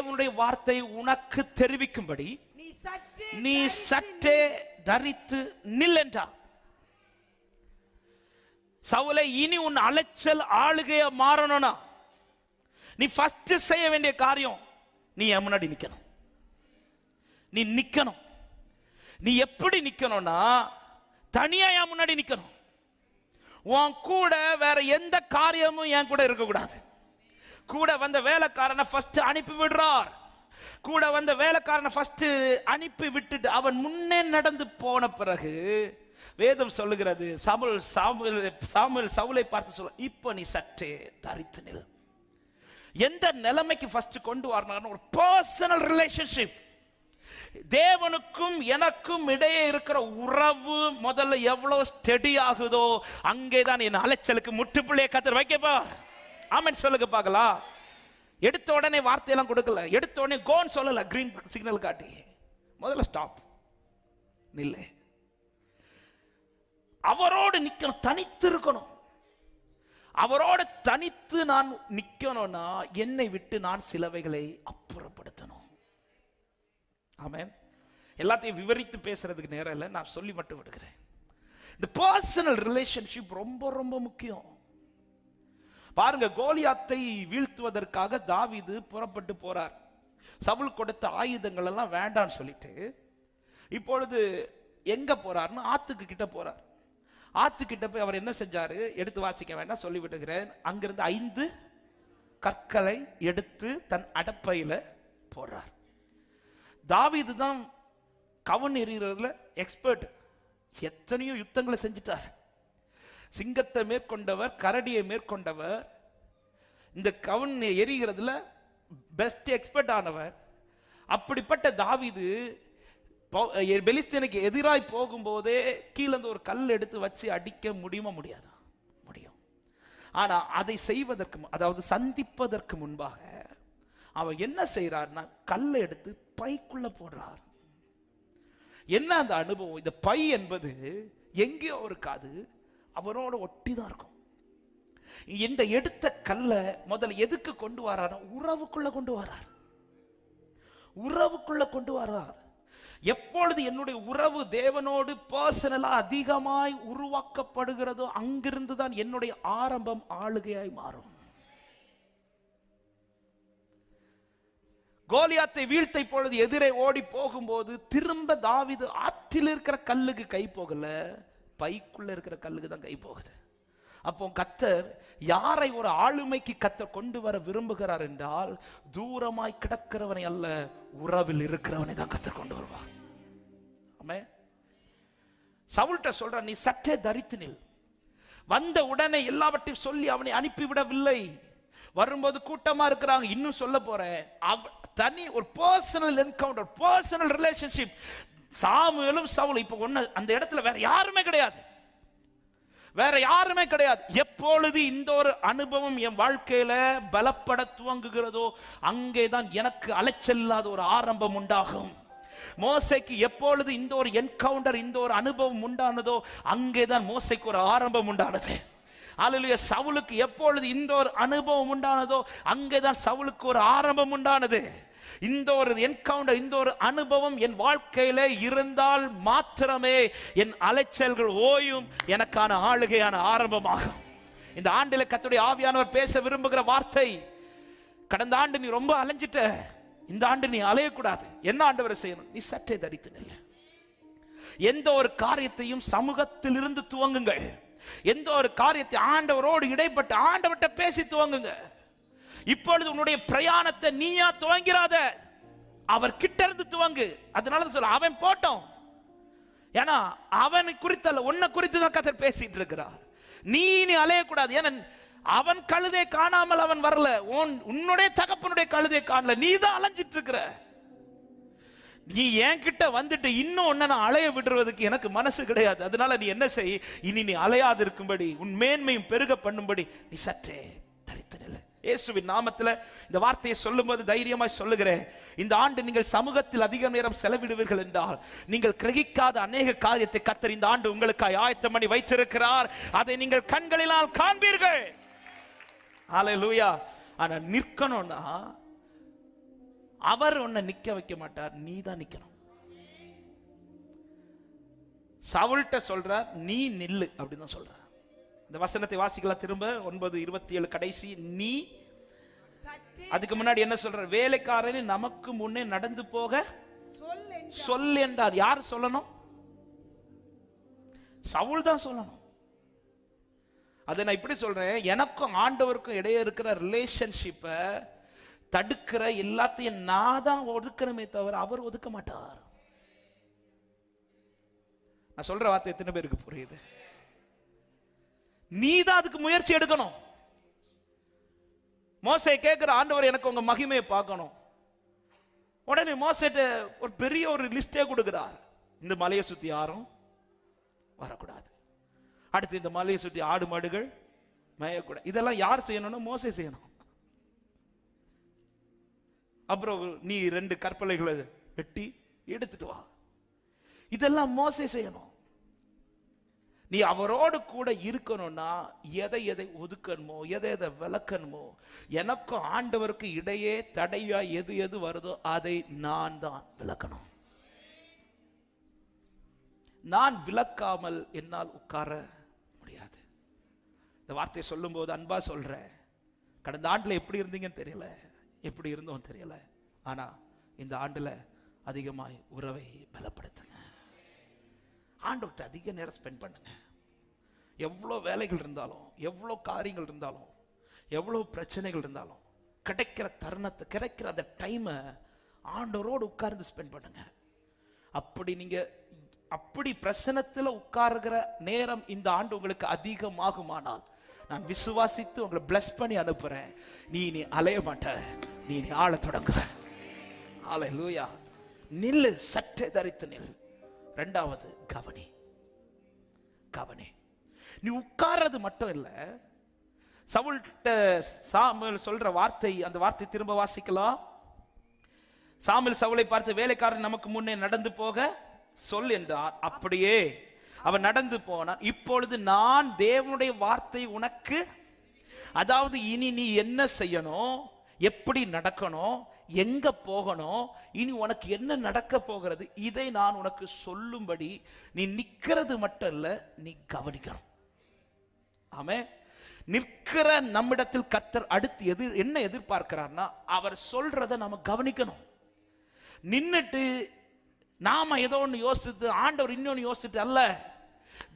தேவனுடைய வார்த்தை உனக்கு தெரிவிக்கும்படி நீ சற்றே தரித்து சற்றே தரித்து நில் என்றார். சவுலை இனி உன் அலைச்சல் ஆளுகைய மாறணும்னா நீ ஃபர்ஸ்ட் செய்ய வேண்டிய காரியம் நீ என் முன்னாடி நிக்கணும். நீ நிக்கணும். நீ எப்படி நிக்கணும்னா தனியா என் முன்னாடி நிக்கணும். உன் கூட வேற எந்த காரியமும் என் கூட இருக்கக்கூடாது. கூட வந்த வேலைக்காரனை ஃபர்ஸ்ட் அனுப்பி விடுறார். கூட வந்த வேலைக்காரனை ஃபர்ஸ்ட் அனுப்பி விட்டுட்டு அவன் முன்னே நடந்து போன பிறகு வேதம் சொல்லுகிறது சாமுல் சாமுல் சாமுல் சவுலை பார்த்து சொல்ல இப்போ நீ சற்றே தரித்து நில். எந்த நிலைமைக்கு ஃபர்ஸ்ட் கொண்டு வரணும் ஒரு பர்சனல் ரிலேஷன்ஷிப் தேவனுக்கும் எனக்கும் இடையே இருக்கிற உறவு முதல்ல எவ்வளவு ஸ்டெடி ஆகுதோ அங்கேதான் என் அலைச்சலுக்கு முற்றுப்புள்ளியை கத்தர் வைக்கப்பா ஆமென் சொல்லுங்க பார்க்கலாம். எடுத்த உடனே வார்த்தையெல்லாம் கொடுக்கல. எடுத்த உடனே கோன் சொல்லல. கிரீன் சிக்னல் காட்டி. முதல்ல ஸ்டாப் நில்லை. அவரோடு நிற்கணும் தனித்து இருக்கணும். அவரோட தனித்து நான் நிற்கணும்னா என்னை விட்டு நான் சிலவைகளை அப்புறப்படுத்தணும். ஆமேன். எல்லாத்தையும் விவரித்து பேசுறதுக்கு நேரம் இல்லை. நான் சொல்லி மட்டும் விடுகிறேன். இந்த பர்சனல் ரிலேஷன்ஷிப் ரொம்ப ரொம்ப முக்கியம். பாருங்க கோலியாத்தை வீழ்த்துவதற்காக தாவிது புறப்பட்டு போறார். சவுல் கொடுத்த ஆயுதங்கள் எல்லாம் வேண்டான்னு சொல்லிட்டு இப்பொழுது எங்க போறாருன்னு ஆத்துக்கு கிட்ட போறார். ஆத்துக்கிட்ட போய் அவர் என்ன செஞ்சாரு? எடுத்து வாசிக்க வேண்டாம் சொல்லிவிட்டுகிறேன் அங்கிருந்து ஐந்து கற்களை எடுத்து தன் அடப்பையில போடுறார். தாவிது தான் கவன் எறிகிறதுல எக்ஸ்பர்ட் எத்தனையோ யுத்தங்களை செஞ்சிட்டார். சிங்கத்தை மேற்கொண்டவர் கரடியை மேற்கொண்டவர். இந்த கவுன் எரிகிறதுல பெஸ்ட் எக்ஸ்பர்ட் ஆனவர். அப்படிப்பட்ட தாவிது பெலிஸ்தீனுக்கு எதிராய் போகும்போதே கீழே ஒரு கல் எடுத்து வச்சு அடிக்க முடியுமா முடியாதா? முடியும். ஆனால் அதை செய்வதற்கு அதாவது சந்திப்பதற்கு முன்பாக அவன் என்ன செய்கிறார்னா கல்லை எடுத்து பைக்குள்ள போடுறார். என்ன அந்த அனுபவம்? இந்த பை என்பது எங்கேயோ இருக்காது அவரோட ஒட்டி தான் இருக்கும். இந்த எடுத்த கல்லை முதல்ல எதுக்கு கொண்டு வரார் உறவுக்குள்ள கொண்டு வரார். உறவுக்குள்ள கொண்டு வரார். எப்பொழுது என்னுடைய உறவு தேவனோடு பர்சனலா அதிகமாய் உருவாக்கப்படுகிறதோ அங்கிருந்து தான் என்னுடைய ஆரம்பம் ஆளுகையாய் மாறும். கோலியாத்தை வீழ்த்தை பொழுது எதிரே ஓடி போகும்போது திரும்ப தாவிது ஆற்றில் இருக்கிற கல்லுக்கு கை போகல. பைக்குள்ள இருக்கிற கல்லுக்கு தான் கை போகுது. அப்போ கத்தர் யாரை ஒரு ஆளுமைக்கு கத்தர் கொண்டு வர விரும்புகிறார் என்றால் தூரமாய் கிடக்கிறவனை அல்ல உறவில் இருக்கிறவனை தான் கத்தர் கொண்டு வருவார். ஆமே சவுல்கிட்ட சொல்ற நீ சற்றே தரித்து நில். வந்த உடனே எல்லாவற்றையும் சொல்லி அவனை அனுப்பிவிடவில்லை. வரும்போது கூட்டமா இருக்கிறாங்க இன்னும் சொல்ல போறேன். அவ- தனி ஒரு பர்சனல் என்கவுண்டர் பர்சனல் ரிலேஷன்ஷிப் சாமுவேலும் சவுல் இப்போ ஒண்ணு அந்த இடத்துல வேற யாருமே கிடையாது. வேற யாருமே கிடையாது. எப்பொழுது இந்த ஒரு அனுபவம் என் வாழ்க்கையில பலப்பட துவங்குகிறதோ அங்கேதான் எனக்கு அலைச்சல் இல்லாத ஒரு ஆரம்பம் உண்டாகும். மோசைக்கு எப்பொழுது இந்த ஒரு என்கவுண்டர் இந்த ஒரு அனுபவம் உண்டானதோ அங்கேதான் மோசைக்கு ஒரு ஆரம்பம் உண்டானது. அல்லேலூயா சவுலுக்கு எப்பொழுது இந்த ஒரு அனுபவம் உண்டானதோ அங்கேதான் சவுலுக்கு ஒரு ஆரம்பம் உண்டானது. இந்த ஒரு என்கவுண்டர் இந்த ஒரு அனுபவம் என் வாழ்க்கையில இருந்தால் மாத்திரமே என் அலைச்சல்கள் ஓயும் எனக்கான ஆளுகையான ஆரம்பமாகும். இந்த ஆண்டில கத்துடைய ஆவியானவர் பேச விரும்புகிற வார்த்தை கடந்த ஆண்டு நீ ரொம்ப அலைஞ்சிட்ட இந்த ஆண்டு நீ அலையக்கூடாது. என்ன ஆண்டவரை செய்யணும்? நீ சற்றே தரித்து நில்ல. எந்த ஒரு காரியத்தையும் சமூகத்திலிருந்து துவங்குங்கள். எந்த ஒரு காரியத்தை ஆண்டவரோடு இடைப்பட்டு ஆண்டவர்கிட்ட பேசி துவங்குங்க இப்பொழுது உன்னுடைய பிரயாணத்தை நீயா துவங்கிறாத. அவர் கிட்ட இருந்து துவங்கு. அதனால தான் சொல்ல அவன் போட்டோம். ஏன்னா அவனை குறித்தல்ல உன்னை குறித்து தான் கதர் பேசிட்டு இருக்கிறார். நீ இனி அலையக்கூடாது. ஏன்னா அவன் கழுதை காணாமல் அவன் வரல. உன் உன்னுடைய தகப்பனுடைய கழுதை காணல. நீ தான் அலைஞ்சிட்டு இருக்கிற. நீ என்கிட்ட வந்துட்டு இன்னும் உன்னை நான் அலைய விடுறதுக்கு எனக்கு மனசு கிடையாது. அதனால நீ என்ன செய்? இனி நீ அலையாது இருக்கும்படி உன் மேன்மையும் பெருக பண்ணும்படி நீ சற்றே இயேசுவின் நாமத்தில் இந்த வார்த்தையை சொல்லும்போது தைரியமாய் சொல்லுகிறேன். இந்த ஆண்டு நீங்கள் சமூகத்தில் அதிக நேரம் செலவிடுவீர்கள் என்றால் நீங்கள் கிரகிக்காத அநேக காரியத்தை கத்தர் இந்த ஆண்டு உங்களுக்காய் ஆயத்தம் பண்ணி வைத்திருக்கிறார். அதை நீங்கள் கண்களினால் காண்பீர்கள். ஆலை லூயா ஆனா நிற்கணும்னா அவர் உன்னை நிக்க வைக்க மாட்டார் நீ தான் நிக்கணும். சவுல்கிட்ட சொல்றார் நீ நில்லு அப்படின்னு தான் சொல்றார். இந்த வசனத்தை வாசிக்கலாம். திரும்ப ஒன்பது இருபத்தி ஏழு கடைசி நீ. அதுக்கு முன்னாடி என்ன சொல்ற? வேலைக்காரனே நமக்கு முன்னே நடந்து போக சொல் என்றார். யார் சொல்லணும்? சவுல் தான் சொல்லணும். அதை நான் இப்படி சொல்றேன். எனக்கும் ஆண்டவருக்கும் இடையே இருக்கிற ரிலேஷன்ஷிப்பை தடுக்கிற எல்லாத்தையும் நான் தான் ஒதுக்கணுமே தவிர அவர் ஒதுக்க மாட்டார். நான் சொல்ற வார்த்தை எத்தனை பேருக்கு புரியுது? நீ தான் அதுக்கு முயற்சி எடுக்கணும். மோசை கேட்கிற ஆண்டவர் எனக்கு உங்க மகிமையை பார்க்கணும். உடனே மோசிட்ட ஒரு பெரிய ஒரு லிஸ்டே கொடுக்கிறார். இந்த மலையை சுத்தி யாரும் வரக்கூடாது. அடுத்து இந்த மலையை சுத்தி ஆடு மாடுகள் மேயக்கூடாது. இதெல்லாம் யார் செய்யணும்னா மோசை செய்யணும். அப்புறம் நீ ரெண்டு கற்பலைகளை வெட்டி எடுத்துட்டு வா. இதெல்லாம் மோசை செய்யணும். நீ அவரோடு கூட இருக்கணும்னா எதை எதை ஒதுக்கணுமோ எதை எதை விளக்கணுமோ எனக்கும் ஆண்டவருக்கு இடையே தடையா எது எது வருதோ அதை நான் தான் விளக்கணும். நான் விளக்காமல் என்னால் உட்கார முடியாது. இந்த வார்த்தையை சொல்லும்போது அன்பா சொல்றேன். கடந்த ஆண்டில் எப்படி இருந்தீங்கன்னு தெரியல. எப்படி இருந்தோம் தெரியல. ஆனா இந்த ஆண்டில் அதிகமாய் உறவை பலப்படுத்துங்க. ஆண்டவர்கிட்ட அதிக நேரம் ஸ்பெண்ட் பண்ணுங்க. எவ்வளோ வேலைகள் இருந்தாலும் எவ்வளோ காரியங்கள் இருந்தாலும் எவ்வளோ பிரச்சனைகள் இருந்தாலும் கிடைக்கிற தருணத்தை கிடைக்கிற அந்த டைமை ஆண்டவரோடு உட்கார்ந்து ஸ்பெண்ட் பண்ணுங்க. அப்படி நீங்கள் அப்படி பிரசனத்தில் உட்காருகிற நேரம் இந்த ஆண்டு உங்களுக்கு அதிகமாகுமானால் நான் விசுவாசித்து உங்களை பிளஸ் பண்ணி அனுப்புகிறேன் நீ நீ அலைய மாட்ட. நீ நீ ஆள தொடங்குற ஆலை லூயா நில்லு சற்றே தரித்து நில். ரெண்டாவது கவனி. கவனி. நீ உட்கார்றது மட்டும் இல்லை சவுல்கிட்ட சாமுவேல் சொல்ற வார்த்தை அந்த வார்த்தை திரும்ப வாசிக்கலாம். சாமுவேல் சவுலை பார்த்து வேலைக்காரன் நமக்கு முன்னே நடந்து போக சொல் என்றார் அப்படியே அவன் நடந்து போனான். இப்பொழுது நான் தேவனுடைய வார்த்தை உனக்கு அதாவது இனி நீ என்ன செய்யணும் எப்படி நடக்கணும் எங்க போகணும்? இனி உனக்கு என்ன நடக்க போகிறது? இதை நான் உனக்கு சொல்லும்படி நீ நிற்கிறது மட்டும் இல்ல நீ கவனிக்கணும். ஆமே நிற்கிற நம்மிடத்தில் கத்தர் அடுத்து எதிர் என்ன எதிர்பார்க்கிறார்னா அவர் சொல்றதை நாம கவனிக்கணும். நின்றுட்டு நாம ஏதோ ஒன்று யோசித்து ஆண்டவர் இன்னொன்று யோசிச்சுட்டு அல்ல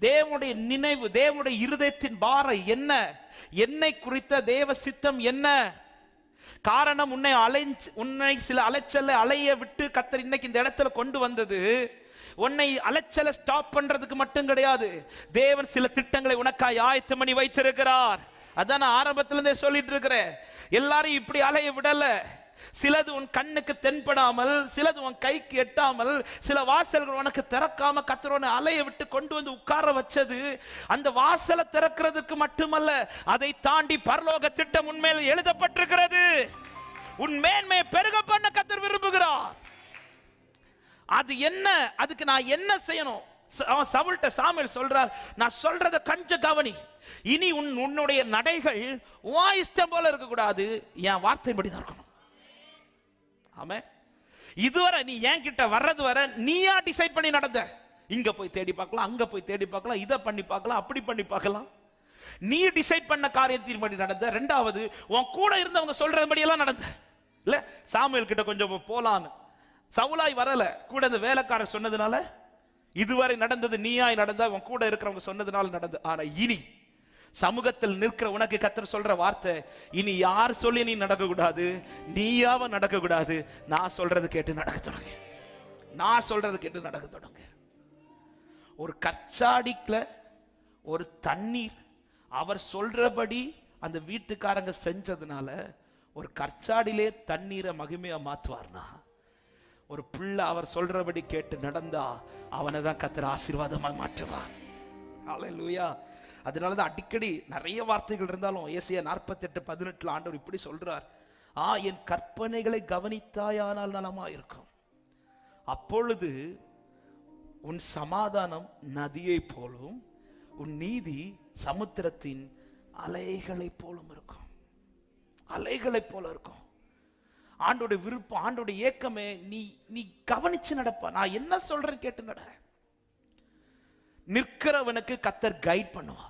தேவனுடைய நினைவு தேவனுடைய இருதயத்தின் பாரம் என்ன? என்னை குறித்த தேவ சித்தம் என்ன? காரணம் உன்னை அலைஞ்சு உன்னை சில அலைச்சலை அலைய விட்டு கத்தர் இன்னைக்கு இந்த இடத்துல கொண்டு வந்தது. உன்னை அலைச்சலை ஸ்டாப் பண்றதுக்கு மட்டும் கிடையாது. தேவன் சில திட்டங்களை உனக்காய் ஆயத்து மணி வைத்திருக்கிறார். அதான் நான் ஆரம்பத்துல இருந்தே சொல்லிட்டு இருக்கிறேன். எல்லாரும் இப்படி அலைய விடலை. சிலது உன் கண்ணுக்கு தென்படாமல் சிலது உன் கைக்கு எட்டாமல் சில வாசல்கள் உனக்கு திறக்காம கத்தர் அலைய விட்டு கொண்டு வந்து உட்கார வச்சது. அந்த வாசலை திறக்கிறதுக்கு மட்டுமல்ல அதை தாண்டி பரலோக திட்டம் உண்மையில் எழுதப்பட்டிருக்கிறது. உன் மேன்மையை பெருக பண்ண கத்தர் விரும்புகிறார். அது என்ன? அதுக்கு நான் என்ன செய்யணும்? அவன் சவுல்ட்ட சாமியல் சொல்றார் நான் சொல்றத கொஞ்சம் கவனி. இனி உன் உன்னுடைய நடைகள் உன் இஷ்டம் போல இருக்கக்கூடாது. என் வார்த்தையின்படி தான் இருக்கணும். ஆமே இதுவரை நீ என் கிட்ட வர்றது வர நீயா டிசைட் பண்ணி நடந்த. இங்க போய் தேடி பார்க்கலாம் அங்க போய் தேடி பார்க்கலாம் இதை பண்ணி பார்க்கலாம் அப்படி பண்ணி பார்க்கலாம். நீ டிசைட் பண்ண காரியத்தின் படி நடந்த. ரெண்டாவது உன் கூட இருந்தவங்க சொல்றபடி எல்லாம் நடந்த. இல்ல சாமியல் கிட்ட கொஞ்சம் போலான்னு. சவுலாய் வரல. கூட இந்த வேலைக்காரன் சொன்னதுனால இதுவரை நடந்தது நீயாய் நடந்த உன் கூட இருக்கிறவங்க சொன்னதுனால நடந்தது. ஆனா இனி சமூகத்தில் நிற்கிற உனக்கு கத்தர் சொல்ற வார்த்தை இனி யார் சொல்லி நீ நடக்க கூடாது நீயாவ நடக்க கூடாது நான் சொல்றது கேட்டு நடக்க தொடங்க. நான் சொல்றது கேட்டு நடக்க தொடங்க. ஒரு கச்சாடிக்குல ஒரு தண்ணீர் அவர் சொல்றபடி அந்த வீட்டுக்காரங்க செஞ்சதுனால ஒரு கற்சாடியிலே தண்ணீரை மகிமையா மாத்துவார்னா ஒரு பிள்ளை அவர் சொல்றபடி கேட்டு நடந்தா அவனை தான் கத்துற ஆசீர்வாதமா மாற்றுவார். ஹalleluya அதனால தான் அடிக்கடி நிறைய வார்த்தைகள் இருந்தாலும் ஏசியா நாற்பத்தெட்டு பதினெட்டுல ஆண்டவர் இப்படி சொல்றார். ஆ என் கற்பனைகளை கவனித்தாயானால் நலமா இருக்கும் அப்பொழுது உன் சமாதானம் நதியை போலும் உன் நீதி சமுத்திரத்தின் அலைகளைப் போலும் இருக்கும். அலைகளைப் போல இருக்கும். ஆண்டோட விருப்பம் ஆண்டோட ஏக்கமே நீ நீ கவனிச்சு நடப்பா. நான் என்ன சொல்றேன் கேட்டு நட. நிற்கிறவனுக்கு கத்தர் கைட் பண்ணுவா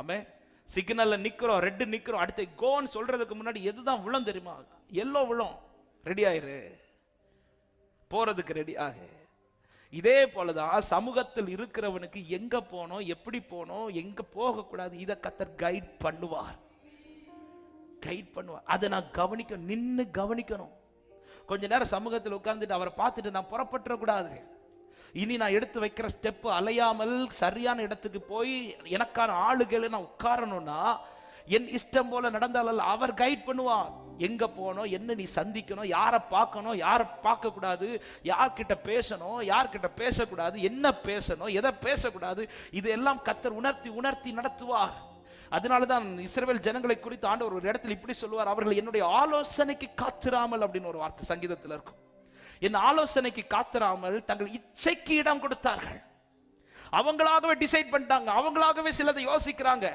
ஆமே சிக்னலில் நிற்கிறோம் ரெட் நிற்கிறோம் அடுத்து கோன்னு சொல்கிறதுக்கு முன்னாடி எதுதான் விழும் தெரியுமா? எல்லோ விழும். ரெடி ஆயிரு. போகிறதுக்கு ரெடி ஆகு. இதே போலதான் சமூகத்தில் இருக்கிறவனுக்கு எங்க போனோம் எப்படி போனோம் எங்க போகக்கூடாது இதை கத்தர் கைட் பண்ணுவார். கைட் பண்ணுவார். அதை நான் கவனிக்கணும். நின்று கவனிக்கணும். கொஞ்ச நேரம் சமூகத்தில் உட்கார்ந்துட்டு அவரை பார்த்துட்டு நான் புறப்பட்டுற கூடாது இனி நான் எடுத்து வைக்கிற ஸ்டெப்பு அலையாமல் சரியான இடத்துக்கு போய் எனக்கான ஆளுகளை நான் உட்காரணும்னா என் இஷ்டம் போல நடந்தால் அவர் கைட் பண்ணுவார். எங்க போகணும் என்ன நீ சந்திக்கணும் யாரை பார்க்கணும் யாரை பார்க்க கூடாது யார்கிட்ட பேசணும் யார்கிட்ட பேசக்கூடாது என்ன பேசணும் எதை பேசக்கூடாது இது எல்லாம் கத்தர் உணர்த்தி உணர்த்தி நடத்துவார். அதனால தான் இஸ்ரேல் ஜனங்களை குறித்து ஆண்டவர் ஒரு இடத்துல இப்படி சொல்லுவார். அவர்கள் என்னுடைய ஆலோசனைக்கு காத்திராமல் அப்படின்னு ஒரு வார்த்தை சங்கீதத்தில் இருக்கும். என் ஆலோசனைக்கு காத்திராமல் தங்கள் இச்சைக்கு இடம் கொடுத்தார்கள். அவங்களாகவே டிசைட் பண்ணிட்டாங்க. அவங்களாகவே சிலதை யோசிக்கிறாங்க.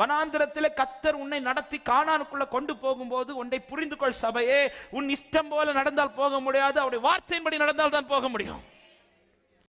வனாந்திரத்தில் கத்தர் உன்னை நடத்தி காணானுக்குள்ள கொண்டு போகும்போது உன்னை புரிந்து கொள் சபையே. உன் இஷ்டம் போல நடந்தால் போக முடியாது. அவருடைய வார்த்தையின்படி நடந்தால் தான் போக முடியும்.